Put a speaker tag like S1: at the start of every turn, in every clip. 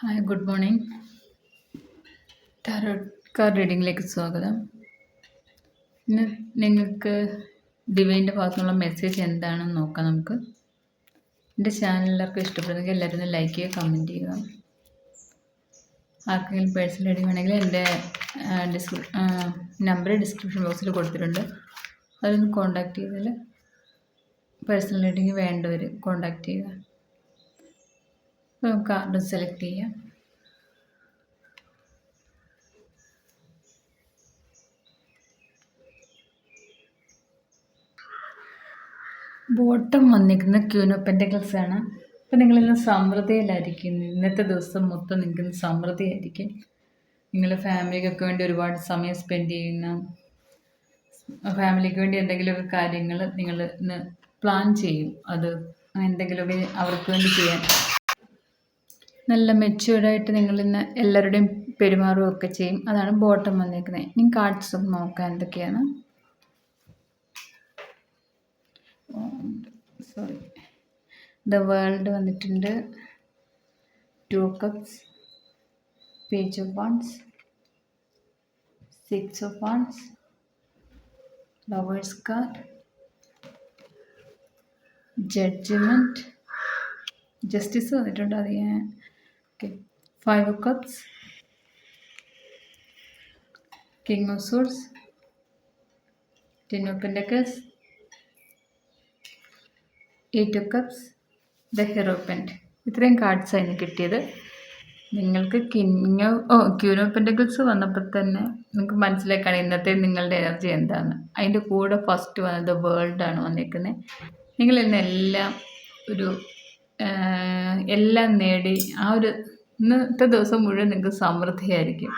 S1: Hi good morning tarot card റീഡിങ്ങിലേക്ക് സ്വാഗതം. ഇന്ന് നിങ്ങൾക്ക് ഡിവൈന്റെ ഭാഗത്തുനിന്നുള്ള മെസ്സേജ് എന്താണെന്ന് നോക്കാം നമുക്ക്. എന്റെ ചാനൽ എല്ലാവർക്കും ഇഷ്ടപ്പെടുന്നെങ്കിൽ എല്ലാവരും ഒന്ന് ലൈക്ക് ചെയ്യുക കമന്റ് ചെയ്യുക. ആർക്കെങ്കിലും പേഴ്സണൽ റീഡിംഗ് വേണമെങ്കിൽ എന്റെ ഡിസ്ക്രി നമ്പർ ഡിസ്ക്രിപ്ഷൻ ബോക്സിൽ കൊടുത്തിട്ടുണ്ട്. അതൊന്ന് കോൺടാക്റ്റ് ചെയ്താൽ പേഴ്സണൽ റീഡിംഗ് വേണ്ടവർ കോൺടാക്റ്റ് ചെയ്യുക. കാർഡ് സെലക്ട് ചെയ്യാം? ബോട്ടം വന്നിരിക്കുന്ന ക്യൂനോ പെന്റക്കിൾസ് ആണ്. അപ്പോൾ നിങ്ങളിന്ന് സമൃദ്ധിയിലായിരിക്കും ഇന്നത്തെ ദിവസം മൊത്തം നിങ്ങൾക്ക് സമൃദ്ധിയായിരിക്കും നിങ്ങൾ ഫാമിലിക്കൊക്കെ വേണ്ടി ഒരുപാട് സമയം സ്പെൻഡ് ചെയ്യുന്ന ഫാമിലിക്ക് വേണ്ടി എന്തെങ്കിലുമൊക്കെ കാര്യങ്ങൾ നിങ്ങൾ ഇന്ന് പ്ലാൻ ചെയ്യും. അത് എന്തെങ്കിലുമൊക്കെ അവർക്ക് വേണ്ടി ചെയ്യാൻ. നല്ല മെച്യൂർഡായിട്ട് നിങ്ങൾ ഇന്ന് എല്ലാവരുടെയും പെരുമാറുകയൊക്കെ ചെയ്യും. അതാണ് ബോട്ടം വന്നിരിക്കുന്നത് ഇനി കാർഡ്സ് ഒന്ന് നോക്കാം എന്തൊക്കെയാണ്? സോറി ദ വേൾഡ് വന്നിട്ടുണ്ട്. Two cups page of wands six of wands lovers card judgement justice വന്നിട്ടുണ്ട് അത് ഞാൻ okay Five of Cups. King of Swords. Ten of Pentacles. Eight of cups the hierophant ഇത്രയും cards അതിന് കിട്ടിയത് നിങ്ങൾക്ക് king oh queen of pentacles വന്നപ്പോൾ തന്നെ നിങ്ങൾക്ക് മനസ്സിലാക്കാണ് ഇന്നത്തെ നിങ്ങളുടെ എനർജി എന്താണ് അതിന്റെ കൂടെ ഫസ്റ്റ് വന്നത് വേൾഡാണ് വന്നിരിക്കുന്നത് നിങ്ങൾ ഇന്ന് എല്ലാം ഒരു എല്ലാം നേടി ആ ഒരു ഇന്നത്തെ ദിവസം മുഴുവൻ നിങ്ങൾക്ക് സമൃദ്ധിയായിരിക്കും.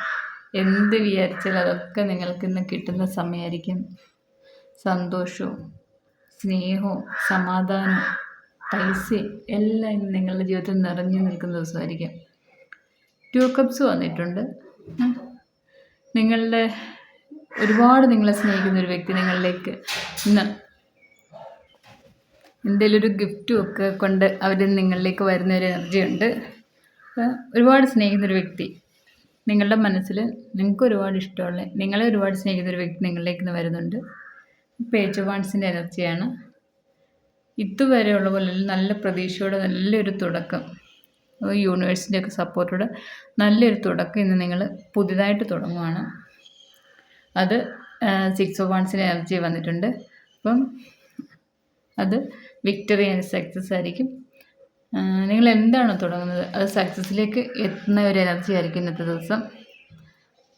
S1: എന്ത് വിചാരിച്ചാലും അതൊക്കെ നിങ്ങൾക്ക് ഇന്ന് കിട്ടുന്ന സമയമായിരിക്കും. സന്തോഷവും സ്നേഹവും സമാധാനം പൈസയും എല്ലാം ഇന്ന് നിങ്ങളുടെ ജീവിതത്തിൽ നിറഞ്ഞു നിൽക്കുന്ന ദിവസമായിരിക്കും. ടു കപ്സ് വന്നിട്ടുണ്ട്. നിങ്ങളുടെ ഒരുപാട് നിങ്ങളെ സ്നേഹിക്കുന്ന ഒരു വ്യക്തി നിങ്ങളിലേക്ക് ഇന്ന് എന്തെങ്കിലും ഒരു ഗിഫ്റ്റും ഒക്കെ കൊണ്ട് അവർ നിങ്ങളിലേക്ക് വരുന്ന ഒരു എനർജി ഉണ്ട്. ഒരുപാട് സ്നേഹിക്കുന്നൊരു വ്യക്തി നിങ്ങളുടെ മനസ്സിൽ നിങ്ങൾക്ക് ഒരുപാട് ഇഷ്ടമുള്ള നിങ്ങളെ ഒരുപാട് സ്നേഹിക്കുന്ന ഒരു വ്യക്തി നിങ്ങളിലേക്ക് നിന്ന് വരുന്നുണ്ട്. പേജ് വാൺസിന്റെ എനർജിയാണ് ഇതുവരെയുള്ള പോലെ നല്ല പ്രതീക്ഷയോടെ നല്ലൊരു തുടക്കം. യൂണിവേഴ്സിന്റെ ഒക്കെ സപ്പോർട്ടോടെ നല്ലൊരു തുടക്കം ഇന്ന് നിങ്ങൾ പുതിയതായിട്ട് തുടങ്ങുവാണ്. അത് സിക്സ് ഓഫ് വൺസിന്റെ എനർജി വന്നിട്ടുണ്ട്. അപ്പം അത് വിക്ടറി ആൻഡ് സക്സസ് ആയിരിക്കും. നിങ്ങൾ എന്താണോ തുടങ്ങുന്നത്? അത് സക്സസ്സിലേക്ക് എത്തുന്ന ഒരു എനർജി ആയിരിക്കും ഇന്നത്തെ ദിവസം.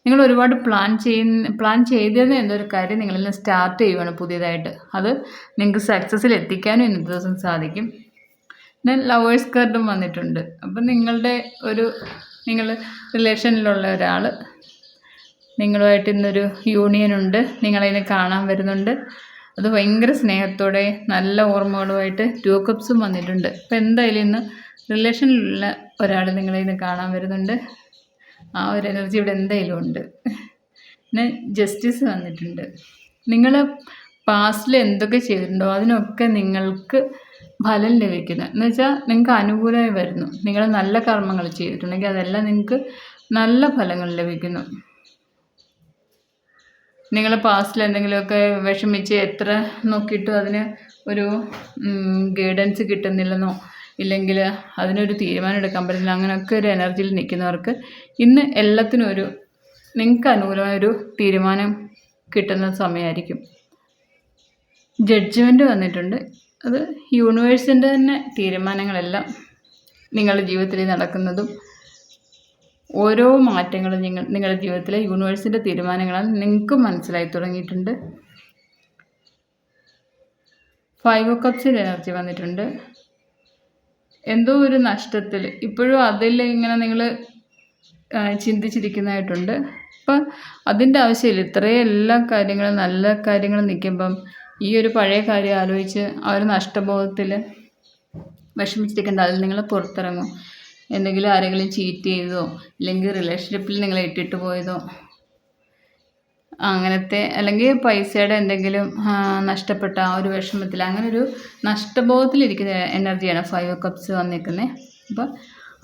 S1: നിങ്ങൾ ഒരുപാട് പ്ലാൻ ചെയ്യുന്ന പ്ലാൻ ചെയ്തിരുന്ന എന്തൊരു കാര്യം നിങ്ങളെല്ലാം സ്റ്റാർട്ട് ചെയ്യുവാണ് പുതിയതായിട്ട്. അത് നിങ്ങൾക്ക് സക്സസ്സിൽ എത്തിക്കാനും ഇന്നത്തെ ദിവസം സാധിക്കും. ഞാൻ ലവേഴ്സ് കാർഡും വന്നിട്ടുണ്ട്. അപ്പം നിങ്ങളുടെ ഒരു നിങ്ങൾ റിലേഷനിലുള്ള ഒരാൾ നിങ്ങളുമായിട്ട് ഇന്നൊരു യൂണിയൻ ഉണ്ട്. നിങ്ങളതിനെ കാണാൻ വരുന്നുണ്ട്. അത് ഭയങ്കര സ്നേഹത്തോടെ നല്ല ഓർമ്മകളുമായിട്ട് ടു കപ്സും വന്നിട്ടുണ്ട്. അപ്പം എന്തായാലും ഇന്ന് റിലേഷനിലുള്ള ഒരാൾ നിങ്ങളെ ഇന്ന് കാണാൻ വരുന്നുണ്ട്. ആ ഒരു എനർജി ഇവിടെ എന്തായാലും ഉണ്ട്. പിന്നെ ജസ്റ്റിസ് വന്നിട്ടുണ്ട്. നിങ്ങൾ പാസ്റ്റിൽ എന്തൊക്കെ ചെയ്തിട്ടുണ്ടോ? അതിനൊക്കെ നിങ്ങൾക്ക് ഫലം ലഭിക്കുന്നത് എന്ന് വെച്ചാൽ നിങ്ങൾക്ക് അനുകൂലമായി വരുന്നു. നിങ്ങൾ നല്ല കർമ്മങ്ങൾ ചെയ്തിട്ടുണ്ടെങ്കിൽ അതെല്ലാം നിങ്ങൾക്ക് നല്ല ഫലങ്ങൾ ലഭിക്കുന്നു. നിങ്ങൾ പാസ്റ്റിൽ എന്തെങ്കിലുമൊക്കെ വിഷമിച്ച് എത്ര നോക്കിയിട്ടും അതിന് ഒരു ഗൈഡൻസ് കിട്ടുന്നില്ലെന്നോ ഇല്ലെങ്കിൽ അതിനൊരു തീരുമാനം എടുക്കാൻ പറ്റില്ല അങ്ങനെയൊക്കെ ഒരു എനർജിയിൽ നിൽക്കുന്നവർക്ക് ഇന്ന് എല്ലാത്തിനും ഒരു നിങ്ങൾക്ക് അനുകൂലമായ ഒരു തീരുമാനം കിട്ടുന്ന സമയമായിരിക്കും. ജഡ്ജ്മെന്റ് വന്നിട്ടുണ്ട്. അത് യൂണിവേഴ്സിന്റെ തന്നെ തീരുമാനങ്ങളെല്ലാം നിങ്ങളുടെ ജീവിതത്തിൽ നടക്കുന്നതും ഓരോ മാറ്റങ്ങളും നിങ്ങൾ നിങ്ങളുടെ ജീവിതത്തിലെ യൂണിവേഴ്സിന്റെ തീരുമാനങ്ങളാൽ നിങ്ങൾക്ക് മനസ്സിലായി തുടങ്ങിയിട്ടുണ്ട്. ഫൈവ് കപ്സിൽ എനർജി വന്നിട്ടുണ്ട്. എന്തോ ഒരു നഷ്ടത്തിൽ ഇപ്പോഴും അതിൽ ഇങ്ങനെ നിങ്ങൾ ചിന്തിച്ചിരിക്കുന്നതായിട്ടുണ്ട്. അപ്പം അതിന്റെ ആവശ്യമില്ല. ഇത്രയും എല്ലാ കാര്യങ്ങളും നല്ല കാര്യങ്ങൾ നിൽക്കുമ്പം ഈ ഒരു പഴയ കാര്യം ആലോചിച്ച് ആ ഒരു നഷ്ടബോധത്തിൽ വിഷമിച്ചിരിക്കേണ്ട അതിൽ നിങ്ങൾ പുറത്തിറങ്ങും. എന്തെങ്കിലും ആരെങ്കിലും ചീറ്റ് ചെയ്തോ അല്ലെങ്കിൽ റിലേഷൻഷിപ്പിൽ നിങ്ങളെ ഇട്ടിട്ട് പോയതോ അങ്ങനത്തെ അല്ലെങ്കിൽ പൈസയുടെ എന്തെങ്കിലും നഷ്ടപ്പെട്ട ആ ഒരു വിഷമത്തിൽ അങ്ങനെ ഒരു നഷ്ടബോധത്തിലിരിക്കുന്ന എനർജിയാണ് ഫൈവ് കപ്സ് വന്നിരിക്കുന്നത് അപ്പോൾ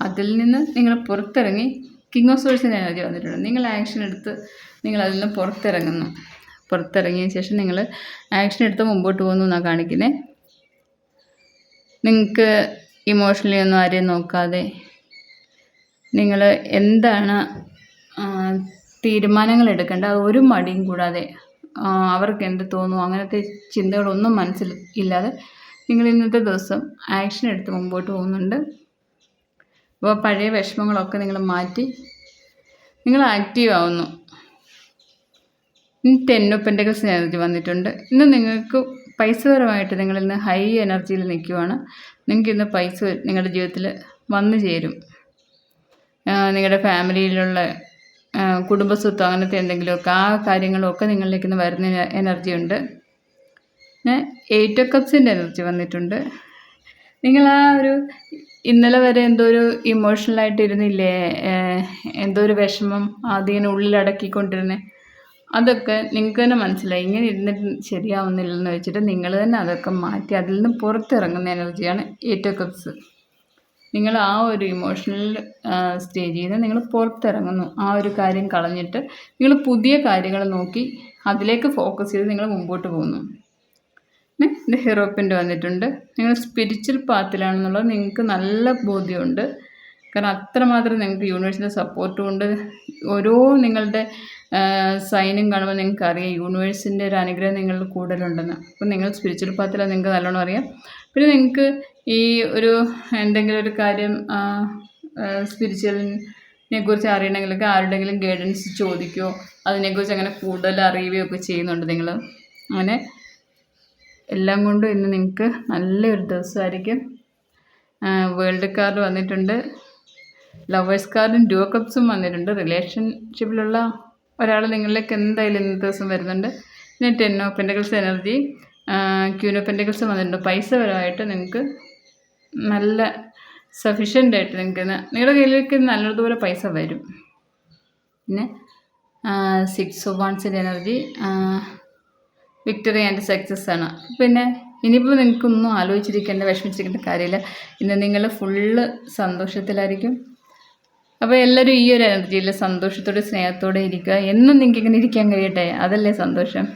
S1: അതിൽ നിന്ന് നിങ്ങൾ പുറത്തിറങ്ങി കിങ് ഓഫ് സോഴ്സിന്റെ എനർജി വന്നിട്ടുണ്ട്. നിങ്ങൾ ആക്ഷൻ എടുത്ത് നിങ്ങൾ അതിൽ നിന്ന് പുറത്തിറങ്ങുന്നു. പുറത്തിറങ്ങിയ ശേഷം നിങ്ങൾ ആക്ഷൻ എടുത്ത് മുമ്പോട്ട് പോകുന്നു എന്നാണ് കാണിക്കുന്നത് നിങ്ങൾക്ക് ഇമോഷണലി ഒന്നും ആരെയും നോക്കാതെ നിങ്ങൾ എന്താണ് തീരുമാനങ്ങൾ എടുക്കേണ്ടത്? അത് ഒരു മടിയും കൂടാതെ അവർക്ക് എന്ത് തോന്നുന്നു? അങ്ങനത്തെ ചിന്തകളൊന്നും മനസ്സിൽ ഇല്ലാതെ നിങ്ങൾ ഇന്നത്തെ ദിവസം ആക്ഷൻ എടുത്ത് മുമ്പോട്ട് പോകുന്നുണ്ട്. അപ്പോൾ പഴയ വിഷമങ്ങളൊക്കെ നിങ്ങൾ മാറ്റി നിങ്ങൾ ആക്റ്റീവ് ആവുന്നു. ഇനി ടെൻ ഓഫ് എനർജി വന്നിട്ടുണ്ട്. ഇന്ന് നിങ്ങൾക്ക് പൈസപരമായിട്ട് നിങ്ങൾ ഇന്ന് ഹൈ എനർജിയിൽ നിൽക്കുവാണ്. നിങ്ങൾക്ക് ഇന്ന് പൈസ നിങ്ങളുടെ ജീവിതത്തിൽ വന്നു ചേരും. നിങ്ങളുടെ ഫാമിലിയിലുള്ള കുടുംബസ്വത്തോ അങ്ങനത്തെ എന്തെങ്കിലുമൊക്കെ ആ കാര്യങ്ങളൊക്കെ നിങ്ങളിലേക്ക് നിന്ന് വരുന്ന എനർജി ഉണ്ട് പിന്നെ എയ്റ്റ് കപ്സിന്റെ എനർജി വന്നിട്ടുണ്ട്. നിങ്ങൾ ആ ഒരു ഇന്നലെ വരെ എന്തോ ഒരു ഇമോഷണലായിട്ട് ഇരുന്നില്ലേ? എന്തോ ഒരു വിഷമം ഇങ്ങനെ ഉള്ളിലടക്കിക്കൊണ്ടിരുന്നേ അതൊക്കെ നിങ്ങൾക്ക് തന്നെ മനസ്സിലായി. ഇങ്ങനെ ഇരുന്നിട്ട് ശരിയാവുന്നില്ലെന്ന് വെച്ചിട്ട് നിങ്ങൾ തന്നെ അതൊക്കെ മാറ്റി അതിൽ നിന്ന് പുറത്തിറങ്ങുന്ന എനർജിയാണ് എയ്റ്റ് കപ്സ്. നിങ്ങൾ ആ ഒരു ഇമോഷണൽ സ്റ്റേജിൽ നിന്ന് നിങ്ങൾ പുറത്തിറങ്ങുന്നു. ആ ഒരു കാര്യം കളഞ്ഞിട്ട് നിങ്ങൾ പുതിയ കാര്യങ്ങൾ നോക്കി അതിലേക്ക് ഫോക്കസ് ചെയ്ത് നിങ്ങൾ മുമ്പോട്ട് പോകുന്നു. ഇത് ഹെറോപ്പിന്റെ വന്നിട്ടുണ്ട്. നിങ്ങൾ സ്പിരിച്വൽ പാത്തിലാണെന്നുള്ളത് നിങ്ങൾക്ക് നല്ല ബോധ്യമുണ്ട്. കാരണം അത്രമാത്രം നിങ്ങൾക്ക് യൂണിവേഴ്സിന്റെ സപ്പോർട്ട് കൊണ്ട് ഓരോ നിങ്ങളുടെ സൈനും കാണുമ്പോൾ നിങ്ങൾക്ക് അറിയാം. യൂണിവേഴ്സിന്റെ ഒരു അനുഗ്രഹം നിങ്ങളുടെ കൂടുതലുണ്ടെന്ന് അപ്പം നിങ്ങൾ സ്പിരിച്വൽ പാത്തിലാണ് നിങ്ങൾക്ക് നല്ലോണം അറിയാം. പിന്നെ നിങ്ങൾക്ക് ഈ ഒരു എന്തെങ്കിലും ഒരു കാര്യം സ്പിരിച്വലിനെ കുറിച്ച് അറിയണമെങ്കിലൊക്കെ ആരുടെങ്കിലും ഗൈഡൻസ് ചോദിക്കുകയോ അതിനെക്കുറിച്ച് അങ്ങനെ കൂടുതൽ അറിയുകയോ ഒക്കെ ചെയ്യുന്നുണ്ട് നിങ്ങൾ അങ്ങനെ എല്ലാം കൊണ്ടും ഇന്ന് നിങ്ങൾക്ക് നല്ലൊരു ദിവസമായിരിക്കും. വേൾഡ് കാർഡ് വന്നിട്ടുണ്ട്. ലവേഴ്സ് കാർഡും ഡ്യൂ കപ്സും വന്നിട്ടുണ്ട്. റിലേഷൻഷിപ്പിലുള്ള ഒരാൾ നിങ്ങളിലേക്ക് എന്തായാലും ഇന്നത്തെ ദിവസം വരുന്നുണ്ട്. പിന്നെ ten of pentacles energy queen of pentacles വന്നിട്ടുണ്ട്. പൈസ പരമായിട്ട് നിങ്ങൾക്ക് നല്ല സഫീഷ്യന്റ് ആയിട്ട് നിങ്ങൾക്ക് നിങ്ങളുടെ കയ്യിലേക്ക് നല്ലതുപോലെ പൈസ വരും. പിന്നെ സിക്സ് ഓഫ് വൺസിന്റെ എനർജി വിക്ടറി ആൻഡ് സക്സസ് ആണ്. പിന്നെ ഇനിയിപ്പോൾ നിങ്ങൾക്കൊന്നും ആലോചിച്ചിരിക്കേണ്ട വിഷമിച്ചിരിക്കേണ്ട കാര്യമില്ല. ഇന്ന് നിങ്ങൾ ഫുള്ള് സന്തോഷത്തിലായിരിക്കും. അപ്പോൾ എല്ലാവരും ഈ ഒരു എനർജിയിൽ സന്തോഷത്തോടെ സ്നേഹത്തോടെ ഇരിക്കുക. എന്നും നിങ്ങൾക്ക് ഇങ്ങനെ ഇരിക്കാൻ കഴിയട്ടെ? അതല്ലേ സന്തോഷം.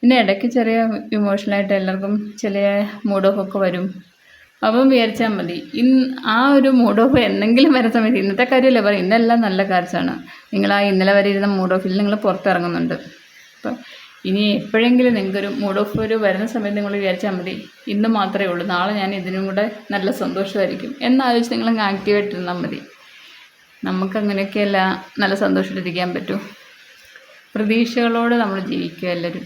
S1: പിന്നെ ഇടയ്ക്ക് ചെറിയ ഇമോഷണലായിട്ട് എല്ലാവർക്കും ചില മൂഡ് ഓഫ് ഒക്കെ വരും. അപ്പം വിചാരിച്ചാൽ മതി. ഇന്ന് ആ ഒരു മൂഡ് ഓഫ് എന്തെങ്കിലും വരുന്ന സമയത്ത് ഇന്നത്തെ കാര്യമല്ല പറയും ഇന്നെല്ലാം നല്ല കാര്യമാണ് നിങ്ങൾ ആ ഇന്നലെ വരെ ഇരുന്ന മൂഡ് ഓഫിൽ നിങ്ങൾ പുറത്തിറങ്ങുന്നുണ്ട്. അപ്പം ഇനി എപ്പോഴെങ്കിലും നിങ്ങൾക്കൊരു മൂഡ് ഓഫ് ഒരു വരുന്ന സമയത്ത് നിങ്ങൾ വിചാരിച്ചാൽ മതി. ഇന്ന് മാത്രമേ ഉള്ളൂ. നാളെ ഞാൻ ഇതിനും കൂടെ നല്ല സന്തോഷമായിരിക്കും. എന്നാലോചിച്ച് നിങ്ങളങ്ങ് ആക്റ്റീവായിട്ട് ഇരുന്നാൽ മതി. നമുക്കങ്ങനെയൊക്കെയല്ല നല്ല സന്തോഷത്തിലിരിക്കാൻ പറ്റൂ. പ്രതീക്ഷകളോട് നമ്മൾ ജീവിക്കുക എല്ലാവരും.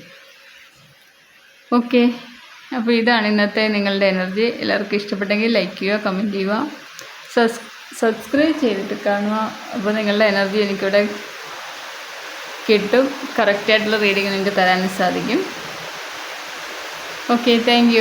S1: ഓക്കെ. അപ്പോൾ ഇതാണ് ഇന്നത്തെ നിങ്ങളുടെ എനർജി എല്ലാവർക്കും ഇഷ്ടപ്പെട്ടെങ്കിൽ ലൈക്ക് ചെയ്യുക കമന്റ് ചെയ്യുക സബ്സ് സബ്സ്ക്രൈബ് ചെയ്തിട്ട് കാണുക. അപ്പോൾ നിങ്ങളുടെ എനർജി എനിക്കിവിടെ കിട്ടും. കറക്റ്റായിട്ടുള്ള റീഡിങ് നിങ്ങൾക്ക് തരാനും സാധിക്കും. Okay thank